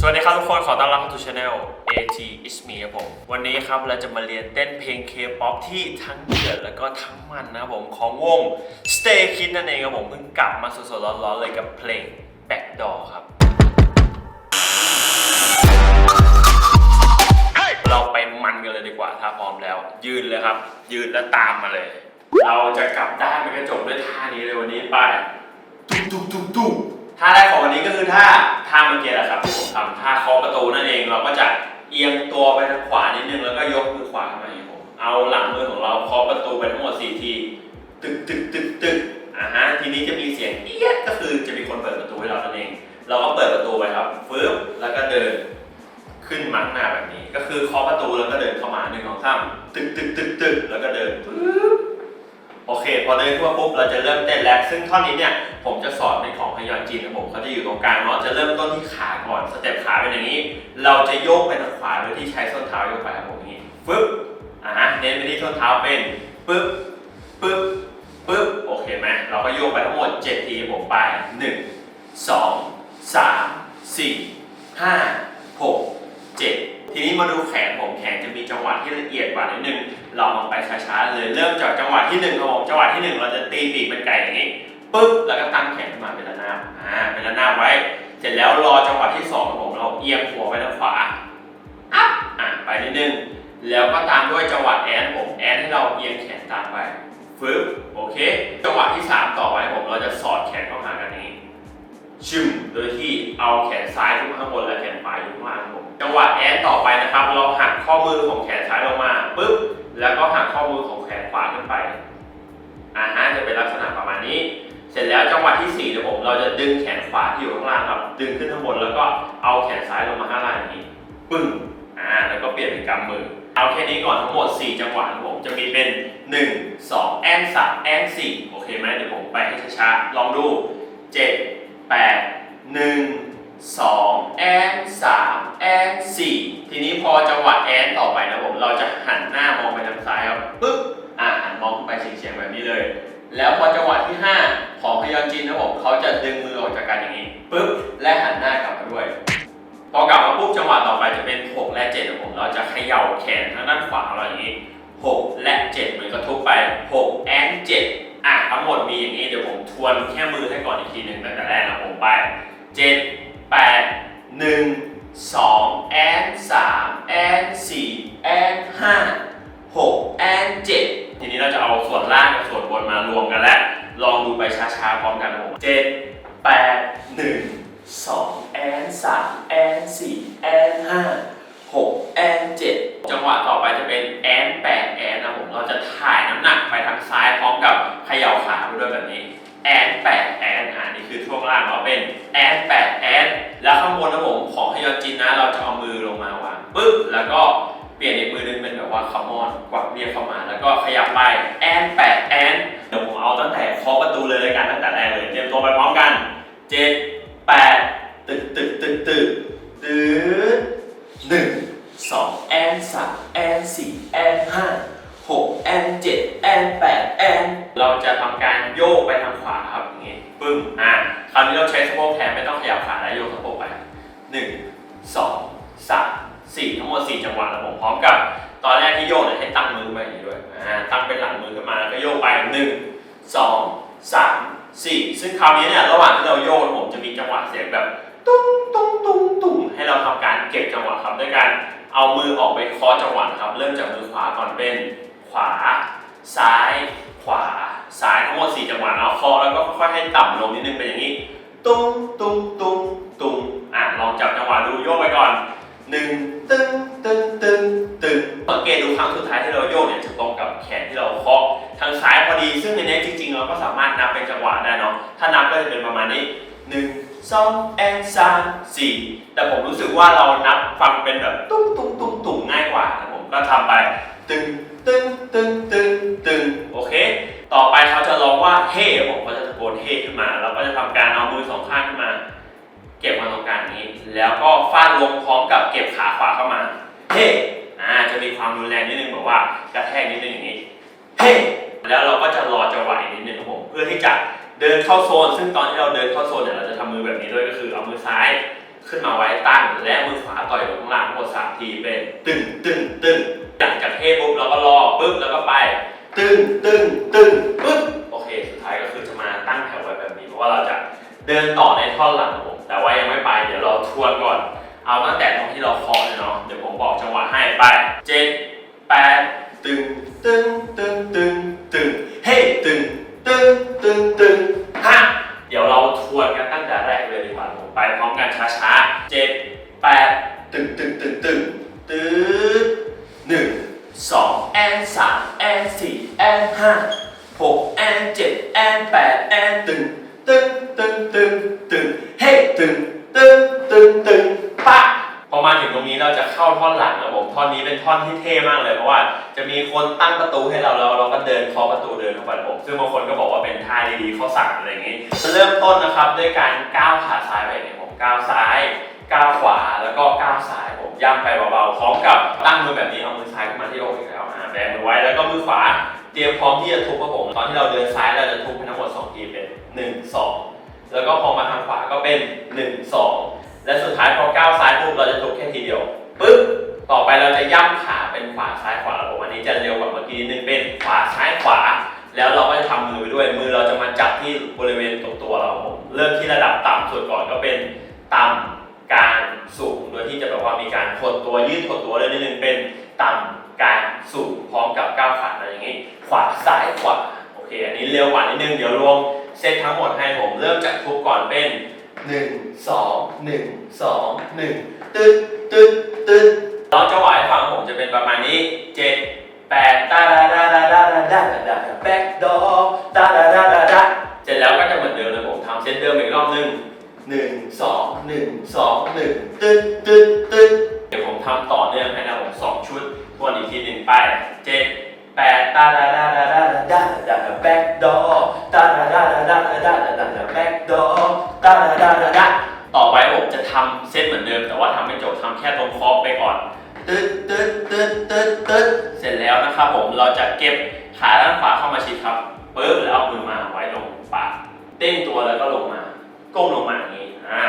สวัสดีครับทุกคน ขอต้อนรับเข้าสู่ช anel AG Is Me ครับผม วันนี้ครับเราจะมาเรียนเต้นเพลง K-POP ที่ทั้งเดือดแล้วก็ทั้งมันนะครับผม ของวง Stay Kids นั่นเองครับผม เพิ่งกลับมาสดๆร้อนๆเลยกับเพลง Backdoor ครับ เราไปมันกันเลยดีกว่า ถ้าพร้อมแล้ว ยืนเลยครับ ยืนแล้วตามมาเลย เราจะกลับด้านไปกระจกด้วยท่านี้เลยวันนี้ไป ตุ๊กตุ๊กตุ๊กตุ๊กท่าแรกของวันนี้ก็คือท่าท่าเมื่อกี้แหละครับที่ผมทำท่าเคาะประตูนั่นเองเราก็จะเอียงตัวไปทางขวานิดนึงแล้วก็ยกมือขวาขึ้นมาอย่างผมเอาหลังมือของเราเคาะประตูไปทั้งหมด4ทีตึกตึกตึกตึกอ่าฮะทีนี้จะมีเสียงเอี๊ยดก็คือจะมีคนเปิดประตูให้เรานั่นเอง เราก็เปิดประตูไปครับฟึบแล้วก็เดินขึ้นมาข้งหน้าแบบนี้ ก็คือเคาะประตูแล้วก็เดินเข้ามาหนึ่งสองสามตึกตึกตึกตึกแล้วก็เดินปึ๊บ โอเค พอเดินขึ้นมาปุ๊บเราจะเริ่มเต้นแล้วซึ่งท่อนนี้เนี่ยผมจะสอนเป็นของพยอนจีนนะผมเขาจะอยู่ตรงกลางเนาะจะเริ่มต้นที่ขาก่อนสเต็ปขาเป็นอย่างนี้ เราจะโยกไปทางขวาโดยที่ใช้ส้นเท้ายกไปครับผมนี้ปึ๊บอะเน้นไปที่ส้นเท้าเป็นปึ๊บปึ๊บปึ๊บโอเคไหมเราก็โยกไปทั้งหมด7ทีผมไป 1 2 3 4 5 6 7 ทีนี้มาดูแขนผมแขนจะมีจังหวะที่ละเอียดกว่านิดนึงเราลองไปช้าๆเลยเริ่มจากจังหวะที่หนึ่งครับผมจังหวะที่หนึ่งเราจะตีปีกเป็นไก่อย่างนี้ปึ๊บแล้วก็ตั้งแขนขึ้นมาเป็นระนาบอ่าเป็นระนาบไว้ เสร็จแล้วรอจังหวะที่สองครับผมเราเอียงหัวไปทางขวาอัพอะไปนิดนึงแล้วก็ตามด้วยจังหวะแอนผมแอนให้เราเอียงแขนตามไปฟึบโอเค จังหวะที่สามต่อไปผมเราจะสอดแขนเข้าหากันนี้ชึมโดยที่เอาแขนซ้ายขึ้นข้างบนและแขนขวาอยู่ข้างล่างครับ จังหวะแอนต่อไปนะครับ เราหักข้อมือของแขนซ้ายลงมาปุ๊บแล้วก็หักข้อมือของแขนขวาขึ้นไปอ่าฮะจะเป็นลักษณะประมาณนี้ เสร็จแล้วจังหวะที่สี่เดี๋ยวผมเราจะดึงแขนขวาที่อยู่ข้างล่างครับ ดึงขึ้นข้างบนแล้วก็เอาแขนซ้ายลงมาข้างล่างอย่างนี้ปึ้งอ่าแล้วก็เปลี่ยนเป็นกำมือ เอาแค่นี้ก่อนทั้งหมด 4 จังหวะครับผมจะมีเป็น 1 2 แอน3แอน4โอเคไหมเดี๋ยวผมไปให้ช้าๆลองดู7แป ดหนึ่งสองแอนสามแอนสี่ทีนี้พอจังหวะแอนต่อไปนะผม เราจะหันหน้ามองไปทางซ้ายครับปึ๊บอ่าหันมองไปเฉียงๆแบบนี้เลย แล้วพอจังหวะที่ 5 ของพยอนจีนนะผมเขาจะดึงมือออกจากกันอย่างนี้ปึ๊บและหันหน้ากลับมาด้วยพอกลับมาปุ๊บจังหวะต่อไปจะเป็น 6 และ7นะผมเราจะเขย่าแขนทางด้านขวาเราอย่างนี้ 6 และ 7 เหมือนกระทุบไป 6 แอน7อะทั้งหมดมีอย่างนี้เดี๋ยวผมทวนแค่มือให้ก่อนอีกทีหนึ่งตั้งแต่แรกนะผมไป 7 8 1 2แอน3แอน4แอน5 6แอน7ทีนี้เราจะเอาส่วนล่างกับส่วนบนมารวมกันแล้ว ลองดูไปช้าๆพร้อมกันนะผม7 8 1 2แอน3แอน4แอน5 6แอน7จังหวะต่อไปจะเป็นแอน8แอนนะผม เราจะถ่ายน้ำหนักไปทางซ้ายพร้อมกับเขย่าขาไปด้วยแบบนี้แอน8 นี่คือช่วงล่างเราเป็นแอน8แอนแล้วข้างบนนะผมของฮยอนจินนะ เราจะเอามือลงมาวางปึ๊บแล้วก็เปลี่ยนอีกมือนึงเป็นแบบว่าคามอนกวักเรียกเข้ามา แล้วก็ขยับไปแอน8แอนเดี๋ยวผมเอาตั้งแต่เคาะประตูเลยเลยกันตั้งแต่แรกเลยเตรียมตัวไปพร้อมกัน7 8ตึกตึกตึกตึกตึกหนึ่งสองแอนสามแอนสี่แอนห้าหกแอนเจ็ดแอนแปดแอนเราจะทำการโยกไปทางขวาครับอย่างงี้ ปึ้มอะคราวนี้เราใช้สะโพกแทนไม่ต้องขยับขาแล้วโยกสะโพกไปหนึ่งสองสามสี่ทั้งหมดสี่จังหวะแล้วผมพร้อมกับตอนแรกที่โยกเนี่ยให้ตั้งมือมาอย่างนี้ด้วยอ่าตั้งเป็นหลังมือขึ้นมาแล้วก็โยกไปหนึ่งสองสามสี่ซึ่งคราวนี้เนี่ยระหว่างที่เราโยกผมจะมีจังหวะเสียงแบบตุ้งตุ้งตุ้งตุ้งให้เราทำการเก็บจังหวะครับด้วยการเอามือออกไปเคาะจังหวะครับ เริ่มจากมือขวาก่อนเป็นขวา ซ้าย ขวา ซ้ายทั้งหมด4จังหวะเนาะเคาะแล้วก็ค่อยๆให้ต่ำลงนิดนึงเป็นอย่างนี้ ตุ้งตุ้งตุ้งตุ้งอะลองจับจังหวะดูโยกไปก่อนหนึ่งตึ้งตึ้งตึงตึงสังเกตดูครั้งสุดท้ายที่เราโยกเนี่ยจะตรงกับแขนที่เราเคาะทางซ้ายพอดีซึ่งในนี้จริงๆ เราก็สามารถนับเป็นจังหวะได้เนาะถ้านับก็จะเป็นประมาณนี้หนึ่งสองแอนสามสี่แต่ผมรู้สึกว่าเรานับฟังเป็นแบบตุ้งตุ้งตุ้งตุ้งง่ายกว่าผมก็ทำไป ตึงตึงตึงตึงตึงโอเค ต่อไปเขาจะร้องว่าเฮ้ผมก็จะตะโกนเฮ้ขึ้นมาเราก็จะทำการเอามือสองข้างขึ้นมา เก็บมาตรงกลางนี้ แล้วก็ฟาดลงพร้อมกับเก็บขาขวาเข้ามาเฮ้อ่าจะมีความรุนแรงนิดนึงแบบว่ากระแทกนิดนึงอย่างนี้เฮ้แล้วเราก็จะรอจังหวะอีกนิดนึงครับผมเพื่อที่จะเดินเข้าโซน ซึ่งตอนที่เราเดินเข้าโซนเนี่ยเราจะทำมือแบบนี้ด้วยก็คือเอามือซ้ายขึ้นมาไว้ตั้งและมือขวาต่อยลงข้างล่างทั้งหมดสามทีเป็นตึงตึงตึงหลังจากเทปุ๊บเราก็รอปุ๊บแล้วก็ไป ตึงตึง ตึงตึงตึงห้าเดี๋ยวเราทวนกันตั้งแต่แรกเลยดีกว่าผมไปพร้อมกันช้าๆเจ็ดแปดตึงตึงตึงตึงตึงหนึ่งสองแอนสามแอนสี่แอนห้าหกแอนเจ็ดแอนแปดแอนตึงตึงตึงตึงตึงเฮ้ตึงตึงตึงตึงปะพอมาถึงตรงนี้เราจะเข้าท่อนหลังนะผม ท่อนนี้เป็นท่อนที่เท่มากเลยเพราะว่าจะมีคนตั้งประตูให้เราแล้วเราก็เดินเคาะประตูเดินเข้าไปผม ซึ่งบางคนก็บอกว่าเป็นท่าดีๆเขาสั่งอะไรอย่างนี้จะเริ่มต้นนะครับด้วยการก้าวขาซ้ายไปเนี่ยผมก้าวซ้ายก้าวขวาแล้วก็ก้าวซ้ายผมย่ำไปเบาๆพร้อมกับตั้งมือแบบนี้เอามือซ้ายขึ้นมาที่อกอีกแล้วอ่าแบมือไว้แล้วก็มือขวาเตรียมพร้อมที่จะทุบครับผมตอนที่เราเดินซ้ายเราจะทุบให้ทั้งหมดสองทีเป็นหนึ่งสองแล้วก็พอมาทางขวาก็เป็นหนึ่งสองและสุดท้ายพอก้าวซ้ายปุ๊บเราจะทุบแค่ทีเดียวปึ๊บ ต่อไปเราจะย่ำขาเป็นขวาซ้ายขวาผมอันนี้จะเร็วกว่าเมื่อกี้นิดนึงเป็นขวาซ้ายขวา แล้วเราก็จะทำมือไปด้วย มือเราจะมาจับที่บริเวณตรงตัวเราผมเริ่มที่ระดับต่ำสุดก่อนก็เป็นต่ำกลางสูง โดยที่จะแบบว่ามีการหดตัวยืดหดตัวเลยนิดนึงเป็นต่ำกลางสูงพร้อมกับก้าวขาอะไรอย่างนี้ ขวาซ้ายขวาโอเค อันนี้เร็วกว่านิดนึงเดี๋ยวรวมเซตทั้งหมดให้ผมเริ่มจากทุบก่อนเป็นหนึ่งสองหนึ่งสองหนึ่งตึ๊ดตึ๊ดตึ๊ด แล้วจังหวะให้ฟังผมจะเป็นประมาณนี้เจ็ดแปดตาดาดาดาดาดาดาดาแบ็กดอตาดาดาดาดาเสร็จแล้วก็จะเหมือนเดิมเลยผมทำเซตเดิมอีกรอบนึงหนึ่งสองหนึ่งสองหนึ่งตึ๊ดตึ๊ดตึ๊ดเดี๋ยวผมทำต่อเนื่องให้นะผมสองชุดทวนอีกทีหนึ่งไปเจ็ดแปดตาดาดาดาดาดาดาแบ็กดอตาดาดาดาดาดาดาแบ็กดอตาดาดาดาดาต่อไปผมจะทำเซตเหมือนเดิม แต่ว่าทำไม่จบทำแค่ตรงคอไปก่อน ตึ๊ดตึ๊ดตึ๊ดตึ๊ดตึ๊ดเสร็จแล้วนะครับผมเราจะเก็บขาด้านขวาเข้ามาชิดครับปึ๊บแล้วเอามือมาไว้ตรงปากเด้งตัวแล้วก็ลงมาก้มลงมาอย่างนี้อ่า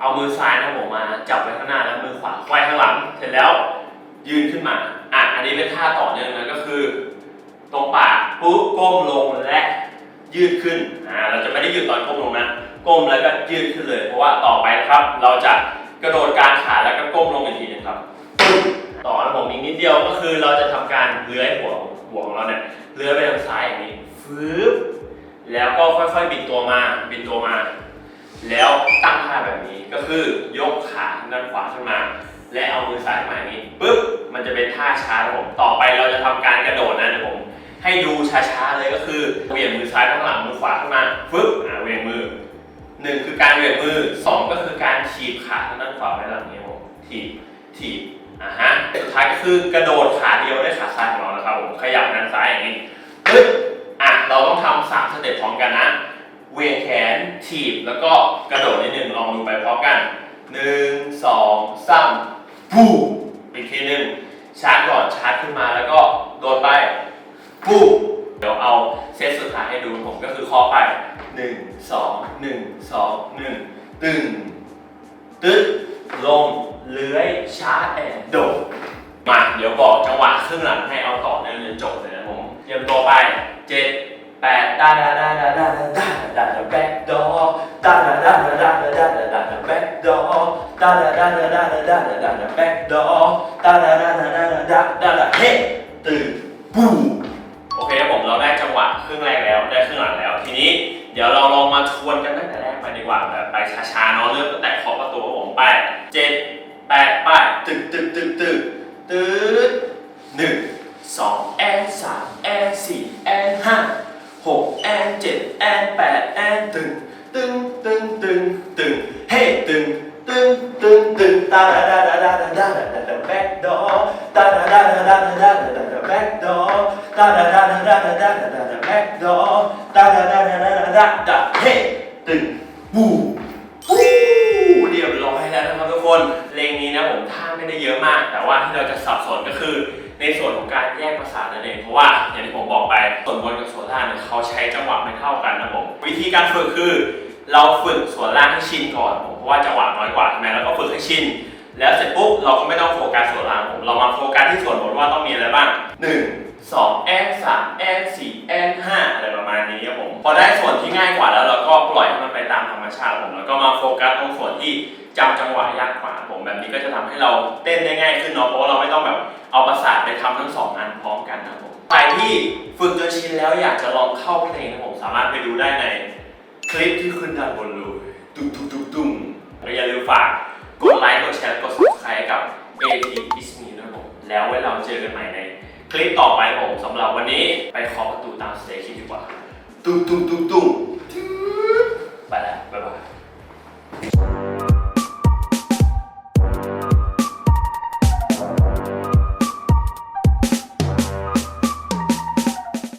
เอามือซ้ายนะครับผมมาจับไว้ข้างหน้าแล้วมือขวาไว้ข้างหลัง เสร็จแล้วยืนขึ้นมาอะอันนี้เป็นท่าต่อเนื่องนะก็คือ ตรงปากปุ๊บก้มลงและยืดขึ้นอ่าเราจะไม่ได้ยืดตอนก้มลงนะก้มแล้วก็ยืดขึ้นเลย เพราะว่าต่อไปนะครับ เราจะกระโดดกลางขาแล้วก็ก้มลงอีกทีหนึงครับ ต่อนะผมอีกนิดเดียวก็คือเราจะทำการเลื้อยหัวหัวของเราเนี่ยเลื้อยไปทางซ้ายอย่างนี้ฟืบแล้วก็ค่อยๆบิดตัวมาบิดตัวมา แล้วตั้งท่าแบบนี้ก็คือยกขาด้านขวาขึ้นมา และเอามือซ้ายมาอย่างนี้ปึ๊บมันจะเป็นท่าช้านะผมต่อไปเราจะทำการกระโดดนะผมให้ดูช้าๆเลยก็คือเหวี่ยงมือซ้ายข้างหลังมือขวาขึ้นมาฟึบอ่าเหวี่ยงมือหนึ่งคือการเหวี่ยงมือสองก็คือการถีบขาทางด้านขวาไว้หลังนี้ครับผมถีบถีบ อ่าฮะสุดท้ายก็คือกระโดดขาเดียวด้วยขาซ้ายของเรานะครับผมขยับด้นซ้ายอย่างนี้ปึ๊บอะเราต้องทำสามสเต็ปพร้อมกันนะเวียงแขนถีบแล้วก็กระโดดนิดนึงลองดูไปพร้อมกันหนึ่งสองสามฟูอีกทีหนึ่งชาร์จก่อนชาร์จขึ้นมาแล้วก็โดดไปปุ๊บเดี๋ยวเอาเซตสุดท้ายให้ดูผมก็คือเคอไปหนึ่งสองหนึ่งสองหนึ่งตึงตึ๊ด ลงเลื้อยช้าแอนโดดมาเดี๋ยวบอกจังหวะครึ่งหลังให้เอาต่อเนื่องจนจบเลยนะผมเตรียมตัวไปเจ็ดแปดดาดาดาดาดาดาดาดาแบ็กดอดาดาดาดาดาดาดาดาดาแบ็กดอดาดาดาดาดาดาดาดาดาแบ็กดอดาดาดาดาดาดาดาดาเฮ้ตื่นปูโอเคครับผมเราได้จังหวะครึ่งแรกแล้วได้ครึ่งหลังแล้วทีนี้ เดี๋ยวเราลองมาทวนกันตั้งแต่แรกไปดีกว่าแบบไปช้าๆเนาะเริ่มตั้งแต่เคาะประตูของผมไปเจ็ดแปดไปดตึกตึกตึกตึกตึกหนึ่งสองแอนสามแอนสี่แอนห้าหกแอนเจ็ดแอนแปดแอนตึงตึงตึงตึงตึงเฮ้ตึงตึงตึงตึงตาดาดาดาดาดาดาดาดาแบ็กดอตาดาดาดาดาดาดาดาแบ็กดอตาดาดาดาดาดาดาดาแบ็กดอตาดาดา ดาดาดาดาเฮตึงบูบูเรียบร้อยแล้วนะครับทุกคนเพลงนี้นะผมท่าไม่ได้เยอะมาก แต่ว่าที่เราจะสับสนก็คือ ในส่วนของการแยกประสานั่นเองเพราะว่าอย่างที่ผมบอกไปส่วนบนกับส่วนล่างเนี่ยเขาใช้จังหวะไม่เท่ากันนะผมวิธีการฝึกคือ เราฝึกส่วนล่างให้ชินก่อนผมเพราะว่าจังหวะน้อยกว่าใช่ไหมแล้วก็ฝึกให้ชินแล้วเสร็จปุ๊บเราก็ไม่ต้องโฟกัสส่วนล่างผมเรามาโฟกัสที่ส่วนบนว่าต้องมีอะไรบ้าง1 2 แอน3แอน4แอน5อะไรประมาณนี้ครับผม พอได้ส่วนที่ง่ายกว่าแล้วเราก็ปล่อยให้มันไปตามธรรมชาติผม แล้วก็มาโฟกัสตรงส่วนที่จำจังหวะยากกว่าผมแบบนี้ก็จะทำให้เราเต้นได้ง่ายขึ้นเนาะ เพราะว่าเราไม่ต้องแบบเอาประสาทไปทำทั้งสองอันพร้อมกันนะผมใครที่ฝึกจนชินแล้วอยากจะลองเข้าเพลงนะผมสามารถไปดูได้ในคลิปที่ขึ้นด้านบนเลยตุ้มตุ้มตุ้มตุ้มแล้วอย่าลืมฝากกดไลค์ กดแชร์ กด subscribe กับ AT Is Me ด้วยผม แล้วไว้เราเจอกันใหม่ใน คลิปต่อไปผมสำหรับวันนี้ไปขอประตูตามสเตชันดีกว่าตุ้มตุ้มตุ้มตุ้ม